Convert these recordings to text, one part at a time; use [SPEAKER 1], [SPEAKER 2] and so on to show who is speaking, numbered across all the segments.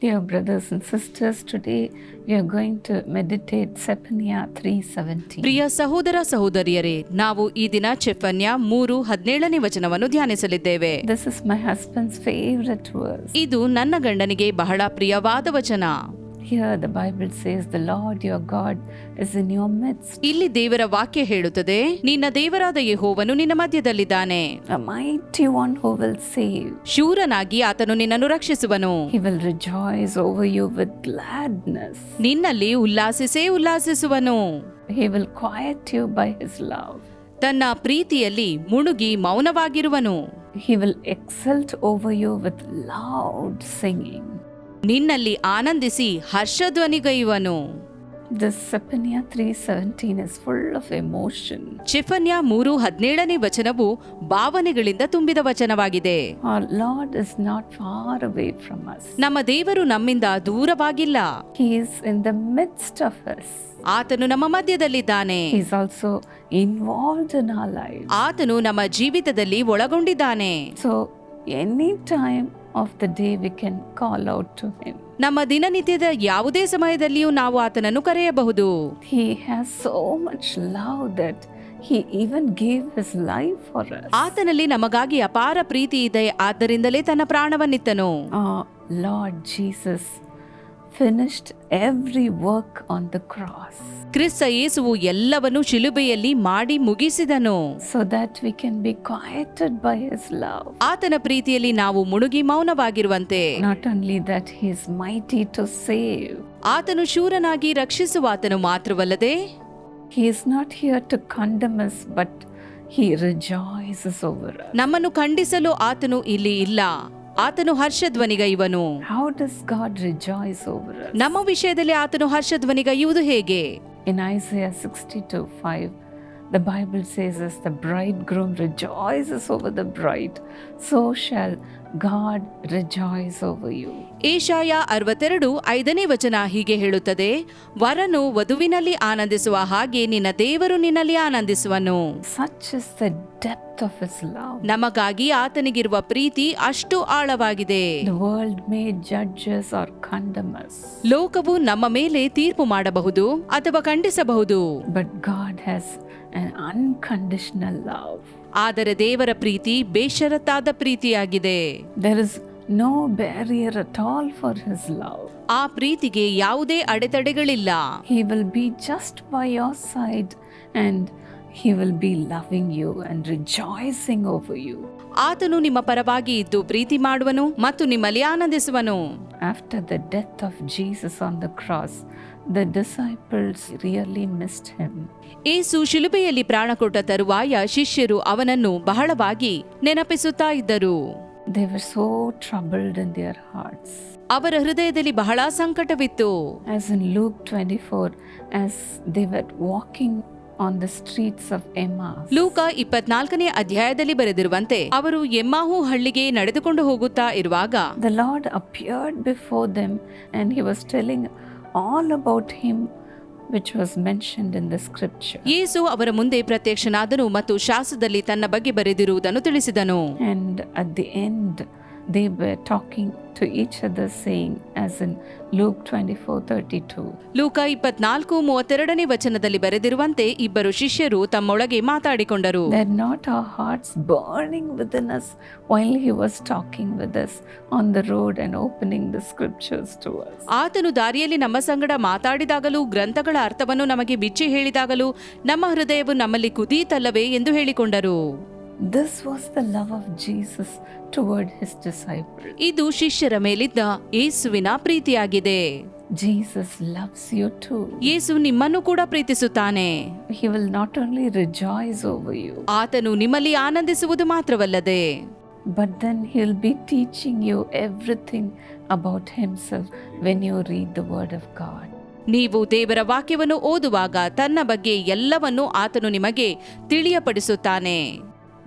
[SPEAKER 1] Dear brothers and sisters, today we are going to meditate Zephaniah 3:17.
[SPEAKER 2] ಪ್ರಿಯ ಸಹೋದರ ಸಹೋದರಿಯರೇ ನಾವು ಈ ದಿನ ಚೆಫನ್ಯ ಮೂರು ಹದಿನೇಳನೇ ವಚನವನ್ನು ಧ್ಯಾನಿಸಲಿದ್ದೇವೆ
[SPEAKER 1] This is my husband's favorite verse.
[SPEAKER 2] ಇದು ನನ್ನ ಗಂಡನಿಗೆ ಬಹಳ ಪ್ರಿಯವಾದ ವಚನ
[SPEAKER 1] Here the Bible says, The Lord your God is in your midst,
[SPEAKER 2] ಇಲ್ಲಿ ದೇವರ ವಾಕ್ಯ ಹೇಳುತ್ತದೆ ನಿನ್ನ ದೇವರಾದ ಯೆಹೋವನು ನಿನ್ನ ಮಧ್ಯದಲ್ಲಿದ್ದಾನೆ
[SPEAKER 1] a mighty one who will save.
[SPEAKER 2] ಶೂರನಾಗಿ ಆತನು ನಿನ್ನನ್ನು ರಕ್ಷಿಸುವನು
[SPEAKER 1] He will rejoice over you with gladness.
[SPEAKER 2] ನಿನ್ನಲ್ಲಿ ಉಲ್ಲಾಸಿಸೇ ಉಲ್ಲಾಸಿಸುವನು
[SPEAKER 1] He will quiet you by his love.
[SPEAKER 2] ತನ್ನ ಪ್ರೀತಿಯಲ್ಲಿ ಮುಳುಗಿ ಮೌನವಾಗಿರುವನು
[SPEAKER 1] He will exult over you with loud singing.
[SPEAKER 2] ನಿನ್ನಲ್ಲಿ ಆನಂದಿಸಿ ಹರ್ಷಧ್ವನಿಗೈಯುವನು
[SPEAKER 1] This Zephaniah 3:17 is full of emotion.
[SPEAKER 2] ಚೆಫನ್ಯ ಮೂರು ಹದಿನೇಳನೇ ವಚನವು ಭಾವನೆಗಳಿಂದ ತುಂಬಿದ ವಚನವಾಗಿದೆ
[SPEAKER 1] Our Lord is not far away from us.
[SPEAKER 2] ನಮ್ಮ ದೇವರು ನಮ್ಮಿಂದ ದೂರವಾಗಿಲ್ಲ
[SPEAKER 1] He is in the midst of us.
[SPEAKER 2] ಆತನು ನಮ್ಮ ಮಧ್ಯದಲ್ಲಿದ್ದಾನೆ
[SPEAKER 1] is also involved in our lives.
[SPEAKER 2] ಆತನು ನಮ್ಮ ಜೀವಿತದಲ್ಲಿ ಒಳಗೊಂಡಿದ್ದಾನೆ
[SPEAKER 1] So, any of the day we can call out to Him.
[SPEAKER 2] ನಮ್ಮ ದಿನನಿತ್ಯದ ಯಾವುದೇ ಸಮಯದಲ್ಲಿಯೂ ನಾವು ಆತನನ್ನು ಕರೆಯಬಹುದು
[SPEAKER 1] He has so much love that He even gave His life for us.
[SPEAKER 2] ಆತನಲ್ಲಿ ನಮಗಾಗಿ ಅಪಾರ ಪ್ರೀತಿ ಇದೆ ಆದ್ದರಿಂದಲೇ ತನ್ನ ಪ್ರಾಣವನ್ನಿತ್ತನು
[SPEAKER 1] Our Lord Jesus every work on the cross
[SPEAKER 2] ಕ್ರಿಸ್ತ ಯೇಸುವು ಎಲ್ಲವನ್ನು ಶಿಲುಬೆಯಲ್ಲಿ ಮಾಡಿ ಮುಗಿಸಿದನು.
[SPEAKER 1] So that we can be quieted by his love
[SPEAKER 2] ಆತನ ಪ್ರೀತಿಯಲ್ಲಿ ನಾವು ಮುಳುಗಿ ಮೌನವಾಗಿರುವಂತೆ.
[SPEAKER 1] Not only that He mighty to save save.
[SPEAKER 2] ಆತನು ಶೂರನಾಗಿ ರಕ್ಷಿಸುವ ಆತನು ಮಾತ್ರವಲ್ಲದೆ.
[SPEAKER 1] He is not here to condemn us, but He over over us.
[SPEAKER 2] ನಮ್ಮನ್ನು ಖಂಡಿಸಲು ಆತನು ಇಲ್ಲಿ ಇಲ್ಲ. ಆತನು ಹರ್ಷಧ್ವನಿಗೈವನು
[SPEAKER 1] How does God rejoice over us?
[SPEAKER 2] ನಮ್ಮ ವಿಷಯದಲ್ಲಿ ಆತನು ಹರ್ಷಧ್ವನಿಗೈಯುವುದು ಹೇಗೆ
[SPEAKER 1] In Isaiah 62 5, the Bible says, As the bridegroom rejoices over the bride, so shall God rejoice over you.
[SPEAKER 2] ಏಷಾಯ ಅರವತ್ತೆರಡು ಐದನೇ ವಚನ ಹೀಗೆ ಹೇಳುತ್ತದೆ ವರನು ವಧುವಿನಲ್ಲಿ ಆನಂದಿಸುವ ಹಾಗೆ ನಿನ್ನ ದೇವರು ನಿನ್ನಲ್ಲಿ ಆನಂದಿಸುವನು
[SPEAKER 1] Such is the depth of His love.
[SPEAKER 2] ನಮಗಾಗಿ ಆತನಿಗಿರುವ ಪ್ರೀತಿ ಅಷ್ಟು ಆಳವಾಗಿದೆ
[SPEAKER 1] The world may judge us or condemn us,
[SPEAKER 2] ಲೋಕವು ನಮ್ಮ ಮೇಲೆ ತೀರ್ಪು ಮಾಡಬಹುದು ಅಥವಾ ಖಂಡಿಸಬಹುದು
[SPEAKER 1] but God has an unconditional love.
[SPEAKER 2] ಆದರೆ ದೇವರ ಪ್ರೀತಿ ಬೇಷರತ್ತಾದ ಪ್ರೀತಿಯಾಗಿದೆ
[SPEAKER 1] There is no barrier at all for His love.
[SPEAKER 2] ಆ ಪ್ರೀತಿಗೆ ಯಾವುದೇ ಅಡೆತಡೆಗಳಿಲ್ಲ
[SPEAKER 1] He will be just by your side and He will be loving you and rejoicing over you.
[SPEAKER 2] ಆತನು ನಿಮ್ಮ ಪರವಾಗಿ ಇದ್ದು ಪ್ರೀತಿ ಮಾಡುವನು ಮತ್ತು ನಿಮ್ಮಲ್ಲಿ ಆನಂದಿಸುವನು
[SPEAKER 1] After the death of Jesus on the cross, the disciples really missed Him.
[SPEAKER 2] ಏಸು ಶಿಲುಬೆಯಲ್ಲಿ ಪ್ರಾಣ ಕೊಟ್ಟ ತರುವಾಯ ಶಿಷ್ಯರು ಅವನನ್ನು ಬಹಳವಾಗಿ ನೆನಪಿಸುತ್ತಾ ಇದ್ದರು
[SPEAKER 1] They were so troubled in their hearts.
[SPEAKER 2] ಅವರ ಹೃದಯದಲ್ಲಿ ಬಹಳ ಸಂಕಟವಿತ್ತು
[SPEAKER 1] As in Luke 24, as they were walking on the streets of Emmaus,
[SPEAKER 2] ಲೂಕ ಇಪ್ಪತ್ನಾಲ್ಕನೇ ಅಧ್ಯಾಯದಲ್ಲಿ ಬರೆದಿರುವಂತೆ ಅವರು ಎಮ್ಮಾಹು ಹಳ್ಳಿಗೆ ನಡೆದುಕೊಂಡು ಹೋಗುತ್ತಾ ಇರುವಾಗ
[SPEAKER 1] the Lord appeared before them and He was telling all about Him which was mentioned in the scripture.
[SPEAKER 2] ಯೇಸು ಅವರ ಮುಂದೆ ಪ್ರತ್ಯಕ್ಷನಾದನು ಮತ್ತು ಶಾಸ್ತ್ರದಲ್ಲಿ ತನ್ನ ಬಗ್ಗೆ ಬರೆದಿರುವುದನ್ನು ತಿಳಿಸಿದನು
[SPEAKER 1] And at the end, they were talking to each other, saying, as in Luke 24 32,
[SPEAKER 2] ಲೂಕ ಇಪ್ಪತ್ನಾಲ್ಕು ಮೂವತ್ತೆರಡನೇ ವಚನದಲ್ಲಿ ಬರೆದಿರುವಂತೆ ಇಬ್ಬರು ಶಿಷ್ಯರು ತಮ್ಮೊಳಗೆ ಮಾತಾಡಿಕೊಂಡರು
[SPEAKER 1] They're not our hearts burning within us while He was talking with us on the road and opening the scriptures to us.
[SPEAKER 2] ಆತನು ದಾರಿಯಲ್ಲಿ ನಮ್ಮ ಸಂಗಡ ಮಾತಾಡಿದಾಗಲೂ ಗ್ರಂಥಗಳ ಅರ್ಥವನ್ನು ನಮಗೆ ಬಿಚ್ಚಿ ಹೇಳಿದಾಗಲೂ ನಮ್ಮ ಹೃದಯವು ನಮ್ಮಲ್ಲಿ ಕುದೀತಲ್ಲವೇ ಎಂದು ಹೇಳಿಕೊಂಡರು
[SPEAKER 1] This was the love of Jesus toward his disciples.
[SPEAKER 2] ಇದು ಶಿಷ್ಯರ ಮೇಲಿದ್ದ ಯೇಸುವಿನ ಪ್ರೀತಿಯಾಗಿದೆ
[SPEAKER 1] Jesus loves you too.
[SPEAKER 2] ಯೇಸು ನಿಮ್ಮನ್ನು ಕೂಡ ಪ್ರೀತಿಸುತ್ತಾನೆ
[SPEAKER 1] He will not only rejoice over you,
[SPEAKER 2] ಆತನು ನಿಮ್ಮಲ್ಲಿ ಆನಂದಿಸುವುದು ಮಾತ್ರವಲ್ಲದೆ
[SPEAKER 1] but then He'll be teaching you everything about Himself when you read the Word of God.
[SPEAKER 2] ನೀವು ದೇವರ ವಾಕ್ಯವನ್ನು ಓದುವಾಗ ತನ್ನ ಬಗ್ಗೆ ಎಲ್ಲವನ್ನೂ ಆತನು ನಿಮಗೆ ತಿಳಿಯಪಡಿಸುತ್ತಾನೆ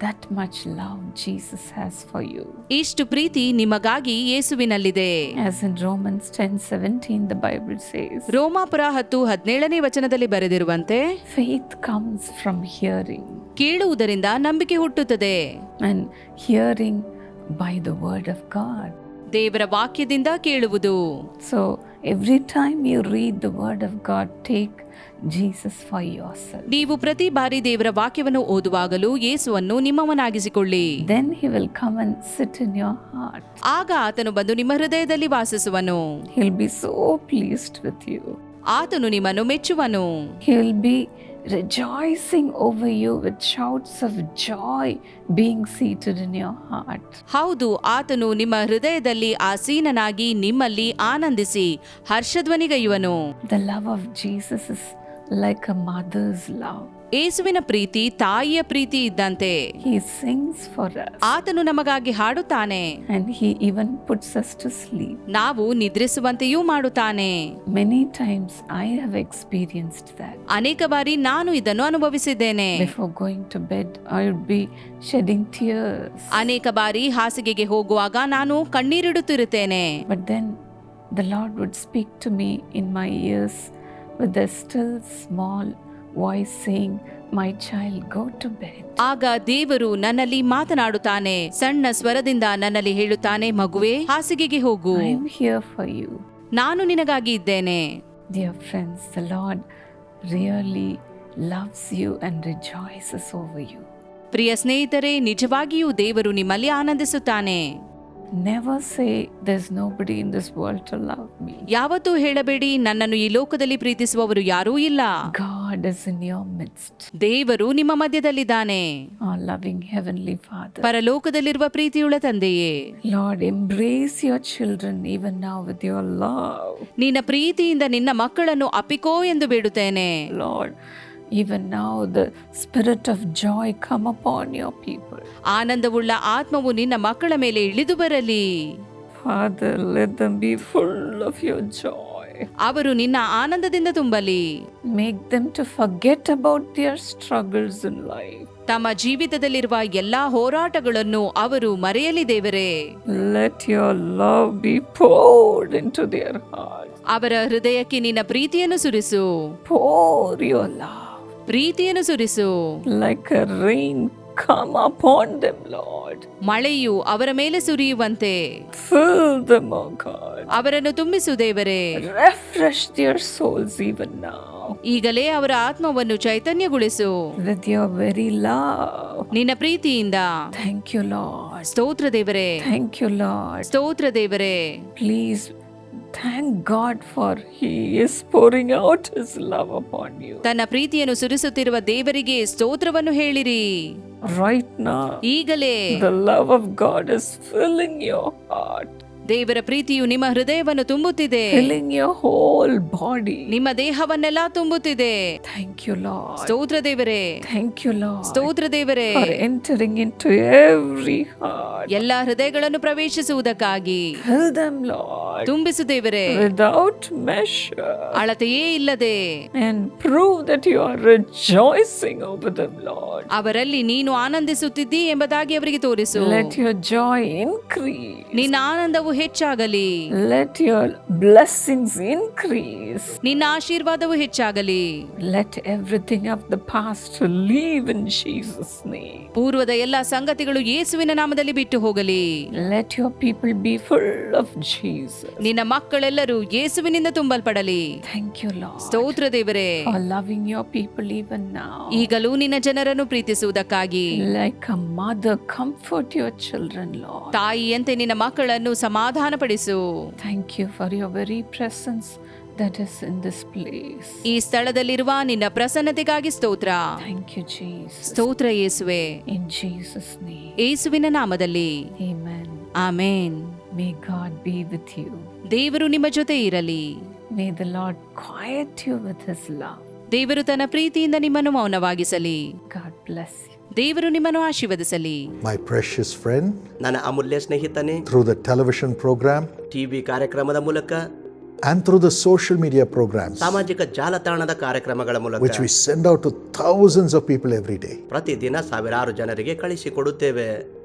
[SPEAKER 1] That much love Jesus has for you.
[SPEAKER 2] ಇಷ್ಟು ಪ್ರೀತಿ ನಿಮಗಾಗಿ ಯೇಸುವಿನಲ್ಲಿದೆ
[SPEAKER 1] As in Romans 10 17, the Bible says,
[SPEAKER 2] ರೋಮಾಪುರ ಹತ್ತು ಹದಿನೇಳನೇ ವಚನದಲ್ಲಿ ಬರೆದಿರುವಂತೆ
[SPEAKER 1] faith comes from hearing,
[SPEAKER 2] ಕೇಳುವುದರಿಂದ ನಂಬಿಕೆ ಹುಟ್ಟುತ್ತದೆ
[SPEAKER 1] and hearing by the Word of God.
[SPEAKER 2] ದೇವರ ವಾಕ್ಯದಿಂದ ಕೇಳುವುದು
[SPEAKER 1] So every time you read the word of God, take Jesus for yourself.
[SPEAKER 2] ನೀವು ಪ್ರತಿ ಬಾರಿ ದೇವರ ವಾಕ್ಯವನ್ನು ಓದುವಾಗಲೂ ಯೇಸುವನ್ನು ನಿಮ್ಮವನಾಗಿಸಿಕೊಳ್ಳಿ
[SPEAKER 1] Then he will come and sit in your heart.
[SPEAKER 2] ಆಗ ಆತನು ಬಂದು ನಿಮ್ಮ ಹೃದಯದಲ್ಲಿ ವಾಸಿಸುವನು
[SPEAKER 1] He'll be so pleased with you.
[SPEAKER 2] ಆತನು ನಿಮ್ಮನ್ನು ಮೆಚ್ಚುವನು
[SPEAKER 1] He will be rejoicing over you with shouts of joy being seated in your heart.
[SPEAKER 2] ಹೌದು ಆತನು ನಿಮ್ಮ ಹೃದಯದಲ್ಲಿ ಆಸೀನನಾಗಿ ನಿಮ್ಮಲ್ಲಿ ಆನಂದಿಸಿ ಹರ್ಷಧ್ವನಿಗೈಯುವನು
[SPEAKER 1] The love of Jesus is like a mother's love
[SPEAKER 2] ಏಸುವಿನ ಪ್ರೀತಿ ತಾಯಿಯ ಪ್ರೀತಿ ಇದ್ದಂತೆ.
[SPEAKER 1] ಹಿ ಸಿಂಗ್ಸ್ ಫಾರ್
[SPEAKER 2] ಆತನು ನಮಗಾಗಿ ಹಾಡುತ್ತಾನೆ.
[SPEAKER 1] And he even puts us to sleep
[SPEAKER 2] ನಾವು ನಿದ್ರಿಸುವಂತೆಯೂ ಮಾಡುತ್ತಾನೆ.
[SPEAKER 1] Many times I have experienced that
[SPEAKER 2] ಅನೇಕ ಬಾರಿ ನಾನು ಇದನ್ನು ಅನುಭವಿಸಿದ್ದೇನೆ.
[SPEAKER 1] Before going to bed I would be shedding tears
[SPEAKER 2] ಅನೇಕ ಬಾರಿ ಹಾಸಿಗೆಗೆ ಹೋಗುವಾಗ ನಾನು ಕಣ್ಣೀರಿಡುತ್ತಿರುತ್ತೇನೆ.
[SPEAKER 1] But then the Lord would speak to me in my ears with a still small voice saying, My child, go to bed.
[SPEAKER 2] ಆಗ ದೇವರು ನನ್ನಲ್ಲಿ ಮಾತನಾಡುತ್ತಾನೆ ಸಣ್ಣ ಸ್ವರದಿಂದ ನನ್ನಲ್ಲಿ ಹೇಳುತ್ತಾನೆ ಮಗುವೆ ಹಾಸಿಗೆಗೆ ಹೋಗು
[SPEAKER 1] I am here for you.
[SPEAKER 2] ನಾನು ನಿನಗಾಗಿ ಇದ್ದೇನೆ
[SPEAKER 1] Dear friends, the Lord really loves you and rejoices over you.
[SPEAKER 2] ಪ್ರಿಯ ಸ್ನೇಹಿತರೆ ನಿಜವಾಗಿಯೂ ದೇವರು ನಿಮ್ಮಲ್ಲಿ ಆನಂದಿಸುತ್ತಾನೆ
[SPEAKER 1] Never say there's nobody in this world to love me.
[SPEAKER 2] ಯಾವತ್ತೂ ಹೇಳಬೇಡಿ ನನ್ನನ್ನು ಈ ಲೋಕದಲ್ಲಿ ಪ್ರೀತಿಸುವವರು ಯಾರೂ ಇಲ್ಲ. ದೇವರು ನಿಮ್ಮ ಮಧ್ಯದಲ್ಲಿದ್ದಾನೆ. ಪರಲೋಕದಲ್ಲಿರುವ ಪ್ರೀತಿಯುಳ್ಳ ತಂದೆಯೇ.
[SPEAKER 1] Lord embrace your children even now with your love
[SPEAKER 2] ನಿನ್ನ ಪ್ರೀತಿಯಿಂದ ನಿನ್ನ ಮಕ್ಕಳನ್ನು ಅಪಿಕೋ ಎಂದು ಬಿಡುತ್ತೇನೆ.
[SPEAKER 1] Lord even now the spirit of joy come upon your people
[SPEAKER 2] ಆನಂದವುಳ್ಳ ಆತ್ಮವು ನಿನ್ನ ಮಕ್ಕಳ ಮೇಲೆ ಇಳಿದು ಬರಲಿ.
[SPEAKER 1] Father let them be full all of your joy
[SPEAKER 2] ಅವರು ನಿನ್ನ ಆನಂದದಿಂದ ತುಂಬಲಿ.
[SPEAKER 1] Make them to forget about their struggles in life
[SPEAKER 2] ತಮ್ಮ ಜೀವಿತದಲ್ಲಿರುವ ಎಲ್ಲಾ ಹೋರಾಟಗಳನ್ನು ಅವರು ಮರೆಯಲಿ ದೇವರೇ.
[SPEAKER 1] Let your love be poured into their heart
[SPEAKER 2] ಅವರ ಹೃದಯಕ್ಕೆ ನಿನ್ನ ಪ್ರೀತಿಯನ್ನು ಸುರಿಸು.
[SPEAKER 1] ಪೋರ್ ಯುವರ್ ಲವ್
[SPEAKER 2] ಪ್ರೀತಿಯನ್ನು ಸುರಿಸು.
[SPEAKER 1] Like a rain come upon them Lord
[SPEAKER 2] ಮಳೆಯು ಅವರ ಮೇಲೆ ಸುರಿಯುವಂತೆ.
[SPEAKER 1] ಫಿಲ್ ದೆಮ್ ಓ ಗಾಡ್
[SPEAKER 2] ಅವರನ್ನು ತುಂಬಿಸು ದೇವರೇ
[SPEAKER 1] Refresh their souls even now
[SPEAKER 2] ಈಗಲೇ ಅವರ ಆತ್ಮವನ್ನು ಚೈತನ್ಯಗೊಳಿಸು
[SPEAKER 1] with your very love.
[SPEAKER 2] ನಿನ್ನ ಪ್ರೀತಿಯಿಂದ
[SPEAKER 1] Thank you, Lord.
[SPEAKER 2] ಸ್ತೋತ್ರ ದೇವರೇ
[SPEAKER 1] Thank you, Lord.
[SPEAKER 2] ಸ್ತೋತ್ರ ದೇವರೇ
[SPEAKER 1] Please thank God for He is pouring out His love upon you.
[SPEAKER 2] ತನ್ನ ಪ್ರೀತಿಯನ್ನು ಸುರಿಸುತ್ತಿರುವ ದೇವರಿಗೆ ಸ್ತೋತ್ರವನ್ನು ಹೇಳಿರಿ
[SPEAKER 1] Right now,
[SPEAKER 2] ಈಗಲೇ
[SPEAKER 1] the love of God is filling your heart,
[SPEAKER 2] ದೇವರ ಪ್ರೀತಿಯು ನಿಮ್ಮ ಹೃದಯವನ್ನು ತುಂಬುತ್ತಿದೆ
[SPEAKER 1] filling your whole body.
[SPEAKER 2] ನಿಮ್ಮ ದೇಹವನ್ನೆಲ್ಲ ತುಂಬುತ್ತಿದೆ
[SPEAKER 1] Thank you, Lord.
[SPEAKER 2] ಸ್ತೋತ್ರ ದೇವರೇ
[SPEAKER 1] Thank you, Lord,
[SPEAKER 2] ಸ್ತೋತ್ರ ದೇವರೇ
[SPEAKER 1] for entering into every heart.
[SPEAKER 2] ಎಲ್ಲಾ ಹೃದಯಗಳನ್ನು ಪ್ರವೇಶಿಸುವುದಕ್ಕಾಗಿ
[SPEAKER 1] Fill them, Lord,
[SPEAKER 2] ತುಂಬಿಸು ದೇವರೇ.
[SPEAKER 1] ವಿದೌಟ್ ಮೆಷರ್
[SPEAKER 2] ಅಳತೆಯೇ ಇಲ್ಲದೆ.
[SPEAKER 1] Prove that you are rejoicing
[SPEAKER 2] ಅವರಲ್ಲಿ ನೀನು ಆನಂದಿಸುತ್ತಿದ್ದಿ ಎಂಬುದಾಗಿ ಅವರಿಗೆ ತೋರಿಸು.
[SPEAKER 1] ಲೆಟ್ ಯುವರ್ ಜಾಯ್ ಇನ್ಕ್ರೀಸ್
[SPEAKER 2] ನಿನ್ನ ಆನಂದವು ಹೆಚ್ಚಾಗಲಿ.
[SPEAKER 1] ಲೆಟ್ ಯುವರ್ ಬ್ಲೆಸ್ಸಿಂಗ್ಸ್ ಇನ್ಕ್ರೀಸ್
[SPEAKER 2] ನಿನ್ನ ಆಶೀರ್ವಾದವು ಹೆಚ್ಚಾಗಲಿ.
[SPEAKER 1] Let everything of the past leave in Jesus name
[SPEAKER 2] ಪೂರ್ವದ ಎಲ್ಲ ಸಂಗತಿಗಳು ಯೇಸುವಿನ ನಾಮದಲ್ಲಿ ಬಿಟ್ಟು ಹೋಗಲಿ.
[SPEAKER 1] Let your people be full of Jesus
[SPEAKER 2] ನಿನ್ನ ಮಕ್ಕಳೆಲ್ಲರೂ ಯೇಸುವಿನಿಂದ ತುಂಬಲ್ಪಡಲಿ
[SPEAKER 1] ಥ್ಯಾಂಕ್ ಯು Lord,
[SPEAKER 2] ಸ್ತೋತ್ರ ದೇವರೇ
[SPEAKER 1] for loving your people even now.
[SPEAKER 2] ಈಗಲೂ ನಿನ್ನ ಜನರನ್ನು ಪ್ರೀತಿಸುವುದಕ್ಕಾಗಿ
[SPEAKER 1] like a mother, comfort your children, Lord.
[SPEAKER 2] ತಾಯಿಯಂತೆ ನಿನ್ನ ಮಕ್ಕಳನ್ನು ಸಮಾಧಾನಪಡಿಸು
[SPEAKER 1] thank you for your very presence that is in this place.
[SPEAKER 2] ಈ ಸ್ಥಳದಲ್ಲಿರುವ ನಿನ್ನ ಪ್ರಸನ್ನತೆಗಾಗಿ ಸ್ತೋತ್ರ
[SPEAKER 1] Thank you, Jesus.
[SPEAKER 2] ಸ್ತೋತ್ರ ಯೇಸುವೆ
[SPEAKER 1] In Jesus' name.
[SPEAKER 2] ಯೇಸುವಿನ ನಾಮದಲ್ಲಿ
[SPEAKER 1] Amen.
[SPEAKER 2] Amen
[SPEAKER 1] May God be with you.
[SPEAKER 2] ದೇವರು ನಿಮ್ಮ ಜೊತೆ ಇರಲಿ
[SPEAKER 1] May the Lord quiet you with His love.
[SPEAKER 2] ದೇವರು ತನ್ನ ಪ್ರೀತಿಯಿಂದ ನಿಮ್ಮನ್ನು ಮೌನವಾಗಿಸಲಿ
[SPEAKER 1] God bless you.
[SPEAKER 2] ದೇವರು ನಿಮ್ಮನ್ನು ಆಶೀರ್ವದಿಸಲಿ
[SPEAKER 3] My precious friend,
[SPEAKER 4] ನನ್ನ ಅಮೂಲ್ಯ ಸ್ನೇಹಿತನೇ
[SPEAKER 3] through the television program
[SPEAKER 4] TV ಕಾರ್ಯಕ್ರಮದ ಮೂಲಕ
[SPEAKER 3] and through the social media programs,
[SPEAKER 4] ಸಾಮಾಜಿಕ ಜಾಲತಾಣದ ಕಾರ್ಯಕ್ರಮಗಳ ಮೂಲಕ
[SPEAKER 3] which we send out to thousands of people every day.
[SPEAKER 4] ಪ್ರತಿದಿನ ಸಾವಿರಾರು ಜನರಿಗೆ ಕಳಿಸಿಕೊಡುತ್ತೇವೆ